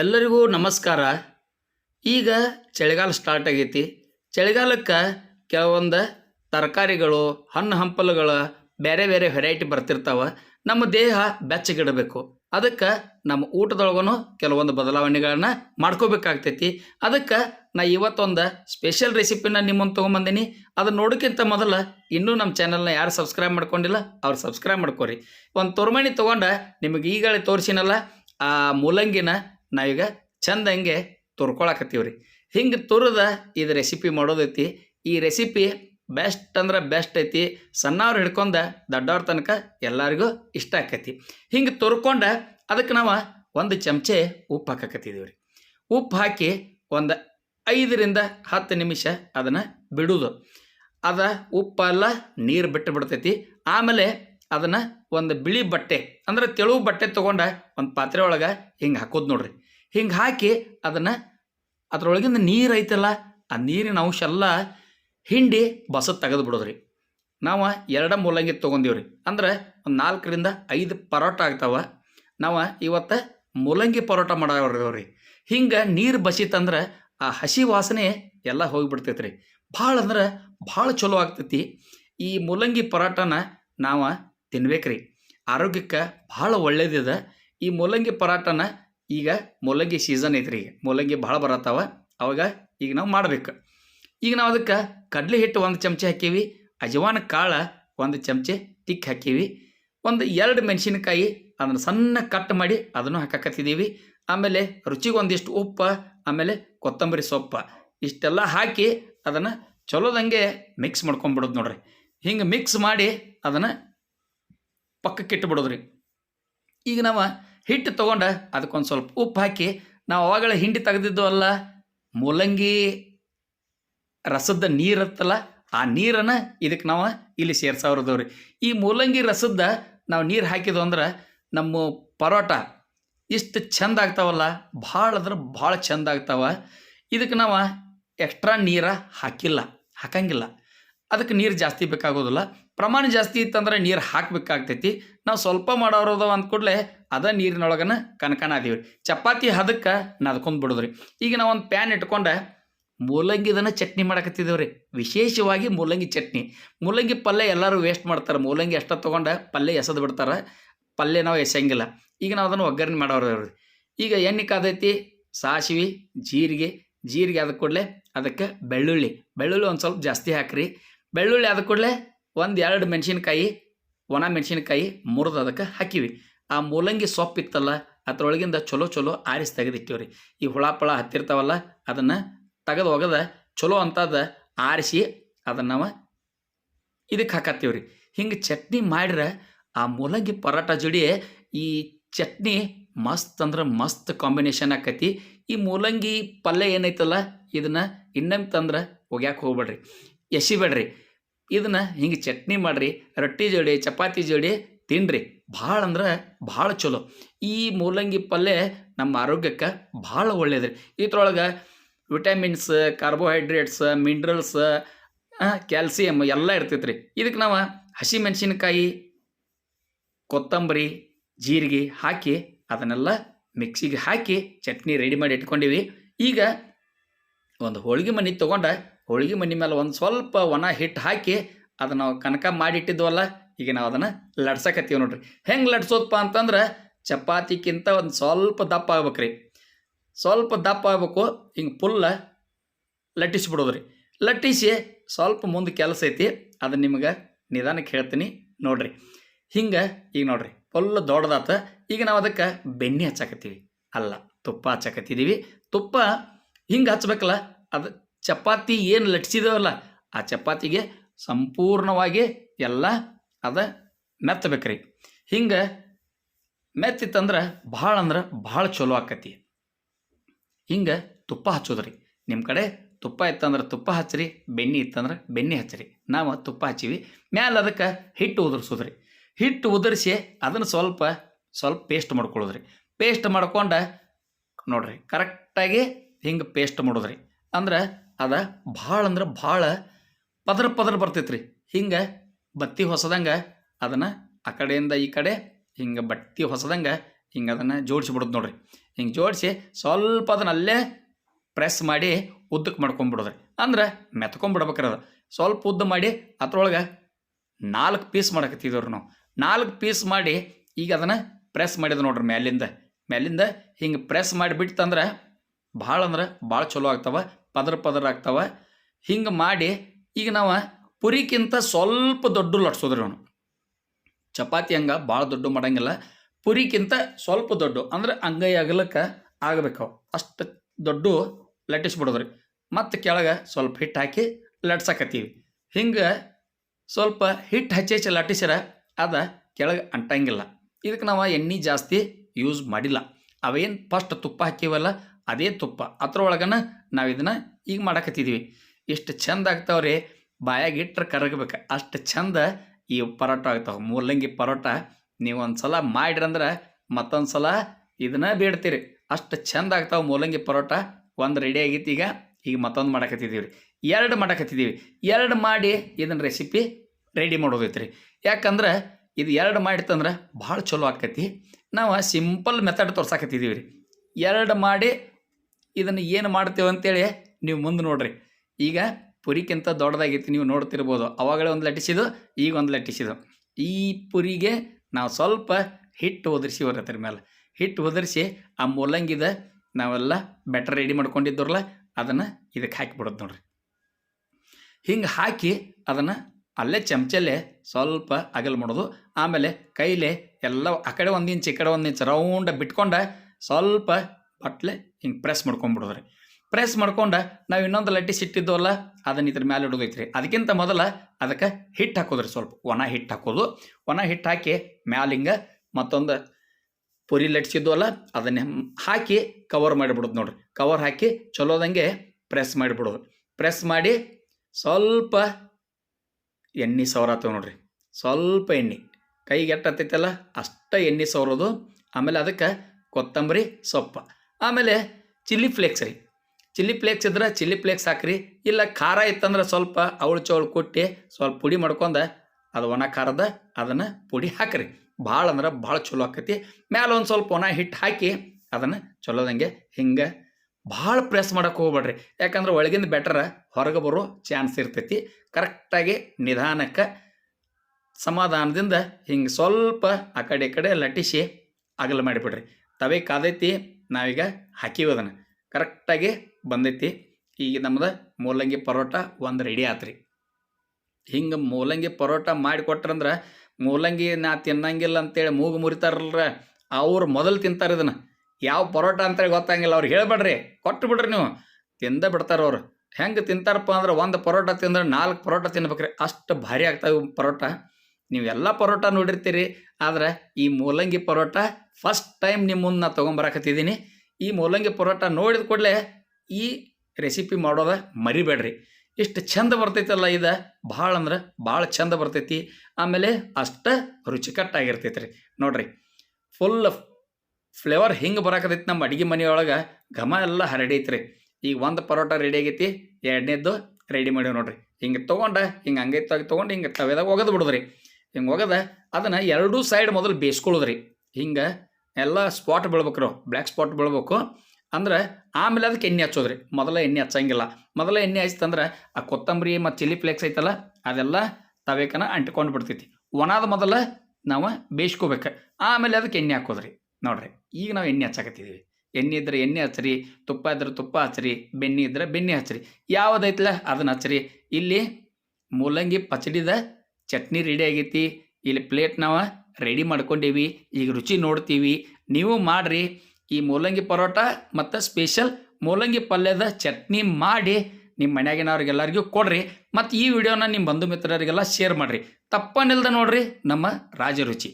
ಎಲ್ಲರಿಗೂ ನಮಸ್ಕಾರ. ಈಗ ಚಳಿಗಾಲ ಸ್ಟಾರ್ಟ್ ಆಗೈತಿ. ಚಳಿಗಾಲಕ್ಕೆ ಕೆಲವೊಂದು ತರಕಾರಿಗಳು, ಹಣ್ಣು ಹಂಪಲುಗಳು ಬೇರೆ ಬೇರೆ ವೆರೈಟಿ ಬರ್ತಿರ್ತಾವೆ. ನಮ್ಮ ದೇಹ ಬೆಚ್ಚಗಿಡಬೇಕು. ಅದಕ್ಕೆ ನಮ್ಮ ಊಟದೊಳಗೂ ಕೆಲವೊಂದು ಬದಲಾವಣೆಗಳನ್ನ ಮಾಡ್ಕೋಬೇಕಾಗ್ತೈತಿ. ಅದಕ್ಕೆ ನಾ ಇವತ್ತೊಂದು ಸ್ಪೆಷಲ್ ರೆಸಿಪಿನ ನಿಮ್ಮನ್ನು ತೊಗೊಂಬಂದಿನಿ. ಅದನ್ನ ನೋಡೋಕ್ಕಿಂತ ಮೊದಲು ಇನ್ನೂ ನಮ್ಮ ಚಾನಲ್ನ ಯಾರು ಸಬ್ಸ್ಕ್ರೈಬ್ ಮಾಡ್ಕೊಂಡಿಲ್ಲ, ಅವ್ರು ಸಬ್ಸ್ಕ್ರೈಬ್ ಮಾಡ್ಕೊರಿ. ಒಂದು ತೊರ್ಮಣಿ ತೊಗೊಂಡ ನಿಮಗೆ ಈಗಲೇ ತೋರಿಸಿನಲ್ಲ, ಆ ಮೂಲಂಗಿನ ನಾವೀಗ ಚಂದಂಗೆ ತುರ್ಕೊಳಕತ್ತೀವಿ ರೀ ಹಿಂಗೆ ತುರಿದ ಇದು ರೆಸಿಪಿ ಮಾಡೋದೈತಿ. ಈ ರೆಸಿಪಿ ಬೆಸ್ಟ್ ಅಂದ್ರೆ ಬೆಸ್ಟ್ ಐತಿ. ಸಣ್ಣವ್ರು ಹಿಡ್ಕೊಂಡ ದೊಡ್ಡವ್ರ ತನಕ ಎಲ್ಲರಿಗೂ ಇಷ್ಟ ಆಕೈತಿ. ಹಿಂಗೆ ತುರ್ಕೊಂಡ ಅದಕ್ಕೆ ನಾವು ಒಂದು ಚಮಚೆ ಉಪ್ಪು ಹಾಕಕತ್ತಿದ್ದೀವಿ ರೀ ಉಪ್ಪು ಹಾಕಿ ಒಂದು ಐದರಿಂದ ಹತ್ತು ನಿಮಿಷ ಅದನ್ನು ಬಿಡುವುದು ಅದ ಉಪ್ಪಲ್ಲ ನೀರು ಬಿಟ್ಟು ಬಿಡ್ತೈತಿ. ಆಮೇಲೆ ಅದನ್ನು ಒಂದು ಬಿಳಿ ಬಟ್ಟೆ, ಅಂದ್ರೆ ತೆಳು ಬಟ್ಟೆ ತೊಗೊಂಡ ಒಂದು ಪಾತ್ರೆ ಒಳಗೆ ಹಿಂಗೆ ಹಾಕೋದು ನೋಡ್ರಿ. ಹಿಂಗೆ ಹಾಕಿ ಅದನ್ನು ಅದರೊಳಗಿಂದ ನೀರು ಐತಲ್ಲ, ಆ ನೀರಿನ ಅಂಶ ಎಲ್ಲ ಹಿಂಡಿ ಬಸ ತೆಗೆದು ಬಿಡೋದ್ರಿ. ನಾವು ಎರಡ ಮೂಲಂಗಿ ತೊಗೊಂದೀವ್ರಿ ಅಂದ್ರೆ ಒಂದು ನಾಲ್ಕರಿಂದ ಐದು ಪರೋಟ ಆಗ್ತಾವ. ನಾವು ಇವತ್ತು ಮೂಲಂಗಿ ಪರೋಟ ಮಾಡೋರಿ ಹಿಂಗೆ ನೀರು ಬಸಿತಂದ್ರೆ ಆ ಹಸಿ ವಾಸನೆ ಎಲ್ಲ ಹೋಗಿಬಿಡ್ತೈತೆ ರೀ ಭಾಳ ಅಂದ್ರೆ ಭಾಳ ಚಲೋ ಆಗ್ತೈತಿ. ಈ ಮೂಲಂಗಿ ಪರೋಟನ ನಾವು ತಿನ್ಬೇಕ್ರಿ. ಆರೋಗ್ಯಕ್ಕೆ ಭಾಳ ಒಳ್ಳೇದಿದೆ. ಈ ಮೂಲಂಗಿ ಪರಾಟನ ಈಗ ಮೂಲಂಗಿ ಸೀಸನ್ ಐತ್ರಿ ಈಗ. ಮೂಲಂಗಿ ಭಾಳ ಬರತ್ತಾವ. ಅವಾಗ ಈಗ ನಾವು ಮಾಡ್ಬೇಕು. ಈಗ ನಾವು ಅದಕ್ಕೆ ಕಡಲೆ ಹಿಟ್ಟು ಒಂದು ಚಮಚೆ ಹಾಕೀವಿ, ಅಜವಾನ ಕಾಳು ಒಂದು ಚಮಚೆ ತಿಕ್ಕಿ ಹಾಕೀವಿ. ಒಂದು ಎರಡು ಮೆಣಸಿನಕಾಯಿ ಅದನ್ನು ಸಣ್ಣ ಕಟ್ ಮಾಡಿ ಅದನ್ನು ಹಾಕಕತ್ತಿದ್ದೀವಿ ಆಮೇಲೆ ರುಚಿಗೆ ಒಂದಿಷ್ಟು ಉಪ್ಪು, ಆಮೇಲೆ ಕೊತ್ತಂಬರಿ ಸೊಪ್ಪು ಇಷ್ಟೆಲ್ಲ ಹಾಕಿ ಅದನ್ನು ಚಲೋದಂಗೆ ಮಿಕ್ಸ್ ಮಾಡ್ಕೊಂಬಿಡೋದು ನೋಡ್ರಿ. ಹಿಂಗೆ ಮಿಕ್ಸ್ ಮಾಡಿ ಅದನ್ನು ಪಕ್ಕಕ್ಕೆ ಇಟ್ಟುಬಿಡೋದ್ರಿ ಈಗ ನಾವು ಹಿಟ್ಟು ತೊಗೊಂಡು ಅದಕ್ಕೊಂದು ಸ್ವಲ್ಪ ಉಪ್ಪು ಹಾಕಿ, ನಾವು ಅವಾಗಲೇ ಹಿಂಡಿ ತೆಗೆದಿದ್ದು ಅಲ್ಲ, ಮೂಲಂಗಿ ರಸದ ನೀರತ್ತಲ್ಲ ಆ ನೀರನ್ನು ಇದಕ್ಕೆ ನಾವು ಇಲ್ಲಿ ಸೇರ್ಸವ್ರದವ್ರಿ. ಈ ಮೂಲಂಗಿ ರಸದ ನಾವು ನೀರು ಹಾಕಿದ್ವು ಅಂದ್ರೆ ನಮ್ಮ ಪರೋಟ ಇಷ್ಟು ಚಂದ ಆಗ್ತಾವಲ್ಲ, ಭಾಳ ಅಂದ್ರೆ ಭಾಳ ಚಂದ ಆಗ್ತಾವ. ಇದಕ್ಕೆ ನಾವು ಎಕ್ಸ್ಟ್ರಾ ನೀರ ಹಾಕಿಲ್ಲ, ಹಾಕಂಗಿಲ್ಲ. ಅದಕ್ಕೆ ನೀರು ಜಾಸ್ತಿ ಬೇಕಾಗೋದಿಲ್ಲ. ಪ್ರಮಾಣ ಜಾಸ್ತಿ ಇತ್ತಂದ್ರೆ ನೀರು ಹಾಕಬೇಕಾಗ್ತೈತಿ. ನಾವು ಸ್ವಲ್ಪ ಮಾಡೋರದವ ಅಂದ ಕೂಡಲೇ ಅದ ನೀರಿನೊಳಗನ ಕನಕನ ಅದೀವಿ ಚಪಾತಿ ಹದಕ್ಕೆ ನದ್ಕೊಂಡು ಬಿಡೋದ್ರಿ. ಈಗ ನಾವು ಒಂದು ಪ್ಯಾನ್ ಇಟ್ಕೊಂಡೆ ಮೂಲಂಗಿದನ್ನು ಚಟ್ನಿ ಮಾಡಕತ್ತಿದ್ದೇವೆ ರೀ ವಿಶೇಷವಾಗಿ ಮೂಲಂಗಿ ಚಟ್ನಿ. ಮೂಲಂಗಿ ಪಲ್ಯ ಎಲ್ಲರೂ ವೇಸ್ಟ್ ಮಾಡ್ತಾರೆ. ಮೂಲಂಗಿ ಎಷ್ಟೊತ್ತು ತೊಗೊಂಡು ಪಲ್ಯ ಎಸೆದು ಬಿಡ್ತಾರೆ. ಪಲ್ಯ ನಾವು ಎಸೆಯಂಗಿಲ್ಲ. ಈಗ ನಾವು ಅದನ್ನು ಒಗ್ಗರಣೆ ಮಾಡೋರು ಈಗ ಎಣ್ಣೆ ಕಾದೈತಿ, ಸಾಸಿವೆ, ಜೀರಿಗೆ ಜೀರಿಗೆ ಅದಕ್ಕೆ ಕೂಡಲೇ ಅದಕ್ಕೆ ಬೆಳ್ಳುಳ್ಳಿ. ಬೆಳ್ಳುಳ್ಳಿ ಒಂದು ಸ್ವಲ್ಪ ಜಾಸ್ತಿ ಹಾಕ್ರಿ. ಬೆಳ್ಳುಳ್ಳಿ ಆದ ಕೂಡಲೇ ಒಂದು ಎರಡು ಮೆಣಸಿನ್ಕಾಯಿ, ಒಣ ಮೆಣಸಿನ್ಕಾಯಿ ಮುರಿದು ಅದಕ್ಕೆ ಹಾಕಿವಿ ಆ ಮೂಲಂಗಿ ಸೊಪ್ಪು ಇತ್ತಲ್ಲ, ಅದರೊಳಗಿಂದ ಚಲೋ ಚಲೋ ಆರಿಸಿ ತೆಗೆದಿಟ್ಟಿವ್ರಿ. ಈ ಹುಳ ಪಳ ಹತ್ತಿರ್ತಾವಲ್ಲ, ಅದನ್ನು ತೆಗೆದು ಒಗದ ಚಲೋ ಅಂತದ ಆರಿಸಿ ಅದನ್ನು ನಾವು ಇದಕ್ಕೆ ಹಾಕತ್ತೀವ್ರಿ. ಹಿಂಗೆ ಚಟ್ನಿ ಮಾಡಿದ್ರೆ ಆ ಮೂಲಂಗಿ ಪರೋಟ ಜೋಡಿ ಈ ಚಟ್ನಿ ಮಸ್ತ್ ಅಂದ್ರೆ ಮಸ್ತ್ ಕಾಂಬಿನೇಷನ್ ಆಕತಿ. ಈ ಮೂಲಂಗಿ ಪಲ್ಯ ಏನೈತಲ್ಲ, ಇದನ್ನು ಇನ್ನೊಮ್ಮೆ ತಂದ್ರೆ ಒಗ್ಯಾಕೆ ಹೋಗ್ಬೇಡ್ರಿ. ಎಸಿಬೇಡ್ರಿ. ಇದನ್ನು ಹಿಂಗೆ ಚಟ್ನಿ ಮಾಡಿರಿ, ರೊಟ್ಟಿ ಜೋಡಿ, ಚಪಾತಿ ಜೋಡಿ ತಿನ್ನಿರಿ ಭಾಳ ಅಂದ್ರೆ ಭಾಳ ಚಲೋ. ಈ ಮೂಲಂಗಿ ಪಲ್ಯ ನಮ್ಮ ಆರೋಗ್ಯಕ್ಕೆ ಭಾಳ ಒಳ್ಳೇದ್ರಿ. ಇದ್ರೊಳಗೆ ವಿಟಮಿನ್ಸ್ ಕಾರ್ಬೋಹೈಡ್ರೇಟ್ಸ್ ಮಿನ್ರಲ್ಸ್ ಕ್ಯಾಲ್ಸಿಯಮ್ ಎಲ್ಲ ಇರ್ತೈತೆ ರೀ ಇದಕ್ಕೆ ನಾವು ಹಸಿ ಮೆಣಸಿನಕಾಯಿ ಕೊತ್ತಂಬರಿ, ಜೀರಿಗೆ ಹಾಕಿ ಅದನ್ನೆಲ್ಲ ಮಿಕ್ಸಿಗೆ ಹಾಕಿ ಚಟ್ನಿ ರೆಡಿ ಮಾಡಿ ಇಟ್ಕೊಂಡಿವಿ. ಈಗ ಒಂದು ಹೋಳಿಗೆ ಮನೆ ತೊಗೊಂಡ ಹೋಳಿಗೆ ಮನೆ ಮೇಲೆ ಒಂದು ಸ್ವಲ್ಪ ಒಣ ಹಿಟ್ಟು ಹಾಕಿ ಅದನ್ನು ನಾವು ಕನಕ ಮಾಡಿಟ್ಟಿದ್ವಲ್ಲ, ಈಗ ನಾವು ಅದನ್ನು ಲಡ್ಸಕತ್ತೀವಿ ನೋಡ್ರಿ. ಹೆಂಗೆ ಲಡ್ಸೋದಪ್ಪ ಅಂತಂದ್ರೆ ಚಪಾತಿಗಿಂತ ಒಂದು ಸ್ವಲ್ಪ ದಪ್ಪ ಆಗ್ಬೇಕ್ರಿ. ಸ್ವಲ್ಪ ದಪ್ಪ ಆಗ್ಬೇಕು, ಹಿಂಗೆ ಫುಲ್ಲ ಲಟ್ಟಿಸ್ಬಿಡೋದ್ರಿ. ಲಟ್ಟಿಸಿ ಸ್ವಲ್ಪ ಮುಂದೆ ಕೆಲಸ ಐತಿ, ಅದನ್ನ ನಿಮ್ಗೆ ನಿಧಾನಕ್ಕೆ ಹೇಳ್ತೀನಿ ನೋಡ್ರಿ. ಹಿಂಗೆ ಈಗ ನೋಡ್ರಿ ಫುಲ್ ದೊಡ್ಡದಾತ, ಈಗ ನಾವು ಅದಕ್ಕೆ ಬೆಣ್ಣೆ ಹಚ್ಚಾಕತ್ತೀವಿ. ಅಲ್ಲ, ತುಪ್ಪ ಹಚ್ಚಾಕತ್ತಿದ್ದೀವಿ ತುಪ್ಪ ಹಿಂಗೆ ಹಚ್ಬೇಕಲ್ಲ, ಅದು ಚಪಾತಿ ಏನು ಲಟ್ಸಿದವಲ್ಲ, ಆ ಚಪಾತಿಗೆ ಸಂಪೂರ್ಣವಾಗಿ ಎಲ್ಲ ಅದ ಮೆತ್ತಬೇಕ್ರಿ. ಹಿಂಗೆ ಮೆತ್ತಿತ್ತಂದ್ರೆ ಭಾಳ ಅಂದ್ರೆ ಭಾಳ ಚಲೋ ಆಕತಿ. ಹಿಂಗೆ ತುಪ್ಪ ಹಚ್ಚೋದ್ರಿ. ನಿಮ್ಮ ಕಡೆ ತುಪ್ಪ ಇತ್ತಂದ್ರೆ ತುಪ್ಪ ಹಚ್ಚಿರಿ, ಬೆಣ್ಣೆ ಇತ್ತಂದ್ರೆ ಬೆಣ್ಣೆ ಹಚ್ಚಿರಿ. ನಾವು ತುಪ್ಪ ಹಚ್ಚೀವಿ, ಮ್ಯಾಲೆ ಅದಕ್ಕೆ ಹಿಟ್ಟು ಉದುರ್ಸೋದ್ರಿ. ಹಿಟ್ಟು ಉದುರಿಸಿ ಅದನ್ನು ಸ್ವಲ್ಪ ಸ್ವಲ್ಪ ಪೇಸ್ಟ್ ಮಾಡ್ಕೊಳ್ಳೋದ್ರಿ ಪೇಸ್ಟ್ ಮಾಡ್ಕೊಂಡು ನೋಡ್ರಿ ಕರೆಕ್ಟಾಗಿ ಹಿಂಗೆ ಪೇಸ್ಟ್ ಮಾಡೋದ್ರಿ. ಅಂದ್ರೆ ಅದ ಭಾಳ ಅಂದ್ರೆ ಭಾಳ ಪದರ ಪದರ ಬರ್ತೈತ್ರಿ. ಹಿಂಗೆ ಬತ್ತಿ ಹೊಸದಂಗೆ ಅದನ್ನು ಆ ಕಡೆಯಿಂದ ಈ ಕಡೆ, ಹಿಂಗೆ ಬಟ್ಟಿ ಹೊಸದಂಗೆ ಹಿಂಗೆ ಅದನ್ನು ಜೋಡಿಸಿಬಿಡೋದು ನೋಡ್ರಿ. ಹಿಂಗೆ ಜೋಡಿಸಿ ಸ್ವಲ್ಪ ಅದನ್ನ ಅಲ್ಲೇ ಪ್ರೆಸ್ ಮಾಡಿ ಉದ್ದಕ್ಕೆ ಮಾಡ್ಕೊಂಬಿಡೋದ್ರಿ ಅಂದ್ರೆ ಮೆತ್ಕೊಂಬಿಡ್ಬೇಕ್ರಿ ಅದು. ಸ್ವಲ್ಪ ಉದ್ದ ಮಾಡಿ ಅದ್ರೊಳಗೆ ನಾಲ್ಕು ಪೀಸ್ ಮಾಡಕತ್ತಿದ್ದೇವ್ರಿ ನಾವು. ನಾಲ್ಕು ಪೀಸ್ ಮಾಡಿ ಈಗ ಅದನ್ನು ಪ್ರೆಸ್ ಮಾಡಿದ ನೋಡ್ರಿ ಮೇಲಿಂದ ಮ್ಯಾಲಿಂದ ಹಿಂಗೆ ಪ್ರೆಸ್ ಮಾಡಿಬಿಟ್ಟಂದ್ರೆ ಭಾಳ ಅಂದ್ರೆ ಭಾಳ ಚಲೋ ಆಗ್ತಾವ. ಪದರ ಪದರ ಆಗ್ತಾವ. ಹಿಂಗೆ ಮಾಡಿ ಈಗ ನಾವು ಪುರಿಕ್ಕಿಂತ ಸ್ವಲ್ಪ ದೊಡ್ಡ ಲಟ್ಸೋದ್ರಿ ಅವನು. ಚಪಾತಿ ಹಂಗೆ ಭಾಳ ದೊಡ್ಡ ಮಾಡಂಗಿಲ್ಲ. ಪುರಿಕ್ಕಿಂತ ಸ್ವಲ್ಪ ದೊಡ್ಡ ಅಂದ್ರೆ ಅಂಗೈ ಅಗಲಕ್ಕೆ ಆಗಬೇಕು ಅಷ್ಟು ದೊಡ್ಡ ಲಟ್ಟಿಸ್ಬಿಡೋದ್ರಿ. ಮತ್ತು ಕೆಳಗೆ ಸ್ವಲ್ಪ ಹಿಟ್ಟು ಹಾಕಿ ಲಟ್ಸಕತ್ತೀವಿ. ಹಿಂಗೆ ಸ್ವಲ್ಪ ಹಿಟ್ಟು ಹಚ್ಚಿ ಹಚ್ಚಿ ಲಟ್ಟಿಸಿರ ಅದು ಕೆಳಗೆ ಅಂಟಂಗಿಲ್ಲ. ಇದಕ್ಕೆ ನಾವು ಎಣ್ಣೆ ಜಾಸ್ತಿ ಯೂಸ್ ಮಾಡಿಲ್ಲ. ಅವೇನು ಫಸ್ಟ್ ತುಪ್ಪ ಹಾಕಿವಲ್ಲ ಅದೇ ತುಪ್ಪ. ಅದ್ರೊಳಗನ ನಾವು ಇದನ್ನು ಈಗ ಮಾಡಕತ್ತಿದ್ದೀವಿ ಎಷ್ಟು ಚಂದ ಆಗ್ತಾವ್ರಿ. ಬಾಯಾಗಿಟ್ರೆ ಕರಗಬೇಕು. ಅಷ್ಟು ಚಂದ ಈ ಪರೋಟ ಆಗ್ತಾವೆ. ಮೂಲಂಗಿ ಪರೋಟ ನೀವು ಒಂದು ಸಲ ಮಾಡಿರಂದ್ರೆ ಮತ್ತೊಂದು ಸಲ ಇದನ್ನ ಬೇಡ್ತೀರಿ. ಅಷ್ಟು ಚಂದ ಆಗ್ತಾವೆ ಮೂಲಂಗಿ ಪರೋಟ. ಒಂದು ರೆಡಿ ಆಗೈತಿ ಈಗ. ಈಗ ಮತ್ತೊಂದು ಮಾಡಕತ್ತಿದ್ದೀವಿ ಎರಡು ಮಾಡಕತ್ತಿದ್ದೀವಿ ಎರಡು ಮಾಡಿ ಇದನ್ನ ರೆಸಿಪಿ ರೆಡಿ ಮಾಡೋದೈತ್ರಿ. ಯಾಕಂದ್ರೆ ಇದು ಎರಡು ಮಾಡಿತ್ತಂದ್ರೆ ಭಾಳ ಚಲೋ ಆಕತಿ ನಾವು ಸಿಂಪಲ್ ಮೆಥಡ್ ತೋರ್ಸಾಕತ್ತಿದ್ದೀವಿ ರೀ ಎರಡು ಮಾಡಿ ಇದನ್ನು ಏನು ಮಾಡ್ತೇವೆ ಅಂತೇಳಿ ನೀವು ಮುಂದೆ ನೋಡ್ರಿ. ಈಗ ಪುರಿಕ್ಕಿಂತ ದೊಡ್ಡದಾಗೈತಿ, ನೀವು ನೋಡ್ತಿರ್ಬೋದು. ಅವಾಗಲೇ ಒಂದು ಲಟ್ಟಿಸಿದ್ದು, ಈಗ ಒಂದು ಲಟ್ಟಿಸಿದ್ದು. ಈ ಪುರಿಗೆ ನಾವು ಸ್ವಲ್ಪ ಹಿಟ್ಟು ಒದರಿಸಿ ಬರತ್ತರ ಮೇಲೆ. ಹಿಟ್ಟು ಒದರಿಸಿ ಆ ಮೂಲಂಗಿದ ನಾವೆಲ್ಲ ಬೆಟರ್ ರೆಡಿ ಮಾಡ್ಕೊಂಡಿದ್ದವ್ರಲ್ಲ ಅದನ್ನು ಇದಕ್ಕೆ ಹಾಕಿಬಿಡೋದು ನೋಡ್ರಿ. ಹಿಂಗೆ ಹಾಕಿ ಅದನ್ನು ಅಲ್ಲೇ ಚಮಚಲ್ಲೇ ಸ್ವಲ್ಪ ಅಗಲ್ ಮಾಡೋದು. ಆಮೇಲೆ ಕೈಲೇ ಎಲ್ಲ ಆ ಕಡೆ ಒಂದು ಇಂಚ್ ಈ ಕಡೆ ಒಂದು ಇಂಚ್ ರೌಂಡ ಬಿಟ್ಕೊಂಡ ಸ್ವಲ್ಪ ಬಟ್ಲೆ ಹಿಂಗೆ ಪ್ರೆಸ್ ಮಾಡ್ಕೊಂಡ್ಬಿಡೋದ್ರಿ ಪ್ರೆಸ್ ಮಾಡ್ಕೊಂಡು ನಾವು ಇನ್ನೊಂದು ಲಟ್ಟಿ ಸಿಟ್ಟಿದ್ದವಲ್ಲ, ಅದನ್ನ ಇದ್ರ ಮೇಲೆ ಇಡೋದೈತ್ರಿ. ಅದಕ್ಕಿಂತ ಮೊದಲ ಅದಕ್ಕೆ ಹಿಟ್ಟು ಹಾಕೋದ್ರಿ ಸ್ವಲ್ಪ. ಒಣ ಹಿಟ್ಟು ಹಾಕೋದು. ಒಣ ಹಿಟ್ಟು ಹಾಕಿ ಮ್ಯಾಲಿಂಗ ಮತ್ತೊಂದು ಪುರಿ ಲಟ್ಸಿದ್ವಲ್ಲ ಅದನ್ನ ಹಾಕಿ ಕವರ್ ಮಾಡಿಬಿಡೋದು ನೋಡ್ರಿ. ಕವರ್ ಹಾಕಿ ಚಲೋದಂಗೆ ಪ್ರೆಸ್ ಮಾಡಿಬಿಡೋದು. ಪ್ರೆಸ್ ಮಾಡಿ ಸ್ವಲ್ಪ ಎಣ್ಣೆ ಸವರಾತೇವೆ ನೋಡ್ರಿ. ಸ್ವಲ್ಪ ಎಣ್ಣೆ. ಕೈಗೆ ಎಟ್ಟತ್ತೈತಲ್ಲ ಅಷ್ಟ ಎಣ್ಣೆ ಸವರೋದು. ಆಮೇಲೆ ಅದಕ್ಕೆ ಕೊತ್ತಂಬರಿ ಸೊಪ್ಪು. ಆಮೇಲೆ ಚಿಲ್ಲಿ ಫ್ಲೇಕ್ಸ್ ರೀ. ಚಿಲ್ಲಿ ಫ್ಲೇಕ್ಸ್ ಇದ್ರೆ ಚಿಲ್ಲಿ ಫ್ಲೇಕ್ಸ್ ಹಾಕ್ರಿ. ಇಲ್ಲ ಖಾರ ಇತ್ತಂದ್ರೆ ಸ್ವಲ್ಪ ಅವಳು ಚೌಳು ಕೊಟ್ಟು ಸ್ವಲ್ಪ ಪುಡಿ ಮಾಡ್ಕೊಂಡು ಅದು ಒಣ ಖಾರದ ಅದನ್ನು ಪುಡಿ ಹಾಕ್ರಿ. ಭಾಳ ಅಂದ್ರೆ ಭಾಳ ಚಲೋ ಆಕೈತಿ. ಮ್ಯಾಲೆ ಒಂದು ಸ್ವಲ್ಪ ಒಣ ಹಿಟ್ಟು ಹಾಕಿ ಅದನ್ನು ಚಲೋದಂಗೆ ಹಿಂಗೆ ಭಾಳ ಪ್ರೆಸ್ ಮಾಡಕ್ಕೆ ಹೋಗ್ಬೇಡ್ರಿ. ಯಾಕಂದ್ರೆ ಒಳಗಿಂದ ಬೆಟ್ರ ಹೊರಗೆ ಬರೋ ಚಾನ್ಸ್ ಇರ್ತೈತಿ. ಕರೆಕ್ಟಾಗಿ ನಿಧಾನಕ್ಕೆ ಸಮಾಧಾನದಿಂದ ಹಿಂಗೆ ಸ್ವಲ್ಪ ಆ ಕಡೆ ಈ ಕಡೆ ಲಟ್ಟಿಸಿ ಅಗಲ ಮಾಡಿಬಿಡ್ರಿ. ತವೆ ಕಾದೈತಿ ನಾವೀಗ ಹಾಕಿವಿ ಅದನ್ನು ಕರೆಕ್ಟಾಗಿ ಬಂದೈತಿ. ಈಗ ನಮ್ದು ಮೂಲಂಗಿ ಪರೋಟ ಒಂದು ರೆಡಿ ಆತ್ರಿ. ಹಿಂಗೆ ಮೂಲಂಗಿ ಪರೋಟ ಮಾಡಿಕೊಟ್ರಂದ್ರೆ ಮೂಲಂಗಿ ನಾ ತಿನ್ನಂಗಿಲ್ಲ ಅಂತೇಳಿ ಮೂಗು ಮುರಿತಾರಲ್ರ, ಅವ್ರು ಮೊದಲು ತಿಂತಾರೆ ಇದನ್ನು. ಯಾವ ಪರೋಟ ಅಂತೇಳಿ ಗೊತ್ತಾಗಿಲ್ಲ, ಅವ್ರು ಹೇಳಬೇಡ್ರಿ. ಕೊಟ್ಟು ಬಿಡ್ರಿ ನೀವು. ತಿಂದ ಬಿಡ್ತಾರೆ ಅವ್ರು. ಹೆಂಗೆ ತಿಂತಾರಪ್ಪ ಅಂದ್ರೆ ಒಂದು ಪರೋಟ ತಿಂದ್ರೆ ನಾಲ್ಕು ಪರೋಟ ತಿನ್ಬೇಕ್ರಿ. ಅಷ್ಟು ಭಾರಿ ಆಗ್ತಾವೆ ಪರೋಟ. ನೀವು ಎಲ್ಲ ಪರೋಟ ನೋಡಿರ್ತೀರಿ, ಆದ್ರೆ ಈ ಮೂಲಂಗಿ ಪರೋಟ ಫಸ್ಟ್ ಟೈಮ್ ನಿಮ್ಮ ಮುಂದೆ ನಾ ತೊಗೊಂಬರಕತ್ತಿದ್ದೀನಿ. ಈ ಮೂಲಂಗಿ ಪರೋಟ ನೋಡಿದ ಕೂಡಲೇ ಈ ರೆಸಿಪಿ ಮಾಡೋದ ಮರಿಬೇಡ್ರಿ. ಇಷ್ಟು ಚಂದ ಬರ್ತೈತಲ್ಲ ಇದು, ಭಾಳ ಅಂದ್ರೆ ಭಾಳ ಚಂದ ಬರ್ತೈತಿ. ಆಮೇಲೆ ಅಷ್ಟು ರುಚಿಕಟ್ಟಾಗಿರ್ತೈತೆ ರೀ ನೋಡಿರಿ ಫುಲ್ ಫ್ಲೇವರ್ ಹಿಂಗೆ ಬರಾಕತೈತಿ ನಮ್ಮ ಅಡುಗೆ ಮನೆಯೊಳಗೆ, ಘಮ ಎಲ್ಲ ಹರಡೈತ್ರಿ ಈಗ ಒಂದು ಪರೋಟ ರೆಡಿ ಆಗೈತಿ, ಎರಡನೇದ್ದು ರೆಡಿ ಮಾಡೀವಿ ನೋಡಿರಿ. ಹಿಂಗೆ ತೊಗೊಂಡ, ಹಿಂಗೆ ಹಂಗೈತಾಗಿ ತೊಗೊಂಡು ಹಿಂಗೆ ತವೆದಾಗ ಒಗೆದು ಬಿಡೋದ್ರಿ. ಹಿಂಗೆ ಹೋಗದ? ಅದನ್ನು ಎರಡೂ ಸೈಡ್ ಮೊದಲು ಬೇಯಿಸ್ಕೊಳ್ಳೋದ್ರಿ ಹಿಂಗೆ ಎಲ್ಲ ಸ್ಪಾಟ್ ಬೀಳ್ಬೇಕ್ರಿ ಬ್ಲ್ಯಾಕ್ ಸ್ಪಾಟ್ ಬೀಳ್ಬೇಕು. ಅಂದ್ರೆ ಆಮೇಲೆ ಅದಕ್ಕೆ ಎಣ್ಣೆ ಹಚ್ಚೋದ್ರಿ. ಮೊದಲ ಎಣ್ಣೆ ಹಚ್ಚಂಗಿಲ್ಲ. ಮೊದಲ ಎಣ್ಣೆ ಹಚ್ತಂದ್ರೆ ಆ ಕೊತ್ತಂಬರಿ ಮತ್ತು ಚಿಲ್ಲಿ ಫ್ಲೇಕ್ಸ್ ಐತಲ್ಲ, ಅದೆಲ್ಲ ತವೇಕನ ಅಂಟ್ಕೊಂಡು ಬಿಡ್ತೈತಿ. ಒಣದ ಮೊದಲ ನಾವು ಬೇಯಿಸ್ಕೋಬೇಕು ಆಮೇಲೆ ಅದಕ್ಕೆ ಎಣ್ಣೆ ಹಾಕೋದ್ರಿ. ನೋಡ್ರಿ, ಈಗ ನಾವು ಎಣ್ಣೆ ಹಚ್ಚಾಕತ್ತಿದ್ದೀವಿ ಎಣ್ಣೆ ಇದ್ರೆ ಎಣ್ಣೆ ಹಚ್ಚಿರಿ ತುಪ್ಪ ಇದ್ರೆ ತುಪ್ಪ ಹಚ್ಚಿರಿ ಬೆಣ್ಣೆ ಇದ್ರೆ ಬೆಣ್ಣೆ ಹಚ್ಚಿರಿ ಯಾವುದೈತಲ್ಲ ಅದನ್ನ ಹಚ್ಚಿರಿ ಇಲ್ಲಿ ಮೂಲಂಗಿ ಪಚಡಿದ ಚಟ್ನಿ ರೆಡಿ ಆಗೈತಿ. ಇಲ್ಲಿ ಪ್ಲೇಟ್ ನಾವು ರೆಡಿ ಮಾಡ್ಕೊಂಡೀವಿ. ಈಗ ರುಚಿ ನೋಡ್ತೀವಿ. ನೀವು ಮಾಡ್ರಿ. ಈ ಮೂಲಂಗಿ ಪರೋಟ ಮತ್ತು ಸ್ಪೆಷಲ್ ಮೂಲಂಗಿ ಪಲ್ಯದ ಚಟ್ನಿ ಮಾಡಿ ನಿಮ್ಮ ಮನೆಯಾಗಿನವ್ರಿಗೆಲ್ಲರಿಗೂ ಕೊಡ್ರಿ. ಮತ್ತು ಈ ವಿಡಿಯೋನ ನಿಮ್ಮ ಬಂಧು ಮಿತ್ರರಿಗೆಲ್ಲ ಶೇರ್ ಮಾಡಿರಿ. ತಪ್ಪನಿಲ್ದ ನೋಡ್ರಿ ನಮ್ಮ ರಾಜರುಚಿ.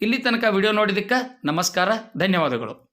ಇಲ್ಲಿ ತನಕ ವಿಡಿಯೋ ನೋಡಿದ್ದಕ್ಕೆ ನಮಸ್ಕಾರ, ಧನ್ಯವಾದಗಳು.